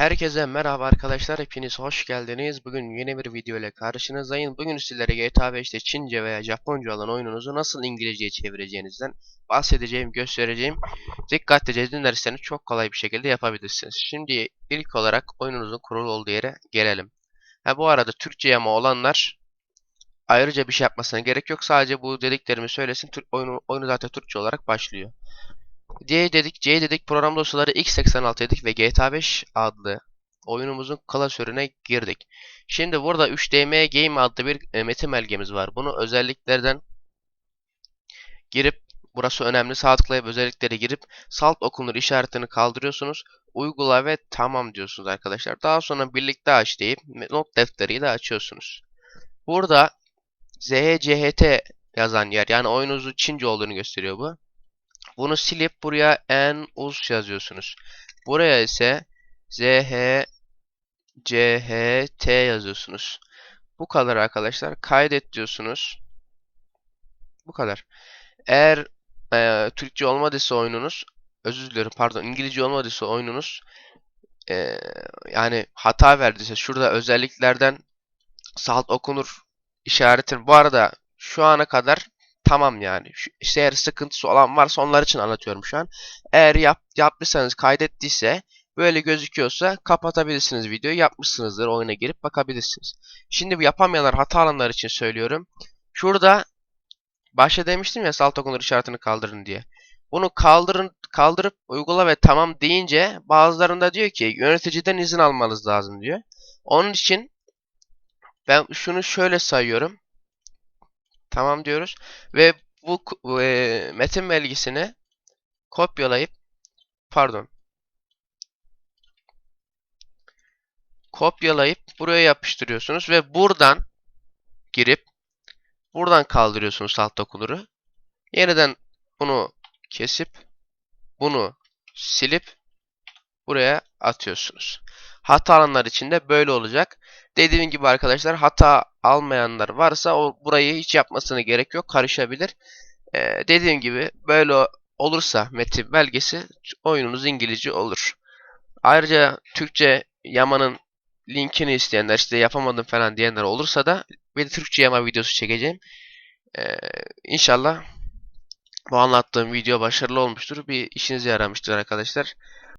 Herkese merhaba arkadaşlar, hepiniz hoş geldiniz. Bugün yeni bir video ile karşınızdayım. Bugün sizlere GTA 5'te Çince veya Japonca olan oyununuzu nasıl İngilizceye çevireceğinizden bahsedeceğim, göstereceğim. Dikkatlice dinlerseniz çok kolay bir şekilde yapabilirsiniz. Şimdi ilk olarak oyununuzun kurulu olduğu yere gelelim. Ha bu arada Türkçe yama olanlar ayrıca bir şey yapmasına gerek yok. Sadece bu dediklerimi söylesin. Oyunu, oyunu zaten Türkçe olarak başlıyor. C dedik, C dedik program dosyaları x86 dedik ve GTA 5 adlı oyunumuzun klasörüne girdik. Şimdi burada 3DM Game adlı bir e, metin belgemiz var. Bunu özelliklerden girip burası önemli. Sağ tıklayıp özellikleri girip salt okunur işaretini kaldırıyorsunuz. Uygula ve tamam diyorsunuz arkadaşlar. Daha sonra birlikte aç deyip not defteriyle açıyorsunuz. Burada ZHCHT yazan yer yani oyununuzun Çince olduğunu gösteriyor bu. Bunu silip buraya en uz yazıyorsunuz. Buraya ise zh cht yazıyorsunuz. Bu kadar arkadaşlar. Kaydet diyorsunuz. Bu kadar. Eğer e, Türkçe olmadıysa oyununuz, özür dilerim pardon İngilizce olmadıysa oyununuz e, yani hata verdiyse şurada özelliklerden salt okunur işaretin. Bu arada şu ana kadar tamam yani. Şu, işte eğer sıkıntısı olan varsa onlar için anlatıyorum şu an. Eğer yap, yapmışsanız kaydettiyse böyle gözüküyorsa kapatabilirsiniz videoyu. Yapmışsınızdır oyuna girip bakabilirsiniz. Şimdi bu yapamayanlar hata alanlar için söylüyorum. Şurada başta demiştim ya salt okunur işaretini kaldırın diye. Bunu kaldırın, kaldırıp uygula ve tamam deyince bazılarında diyor ki yöneticiden izin almanız lazım diyor. Onun için ben şunu şöyle sayıyorum. Tamam diyoruz. Ve bu e, metin belgesini kopyalayıp pardon kopyalayıp buraya yapıştırıyorsunuz ve buradan girip buradan kaldırıyorsunuz alt okunuru. Yeniden bunu kesip bunu silip buraya atıyorsunuz. Hata alanlar için de böyle olacak. Dediğim gibi arkadaşlar hata almayanlar varsa o burayı hiç yapmasına gerek yok. Karışabilir. Ee, dediğim gibi böyle olursa metin belgesi oyununuz İngilizce olur. Ayrıca Türkçe yamanın linkini isteyenler işte yapamadım falan diyenler olursa da bir Türkçe yama videosu çekeceğim. Ee, inşallah bu anlattığım video başarılı olmuştur. Bir işinize yaramıştır arkadaşlar.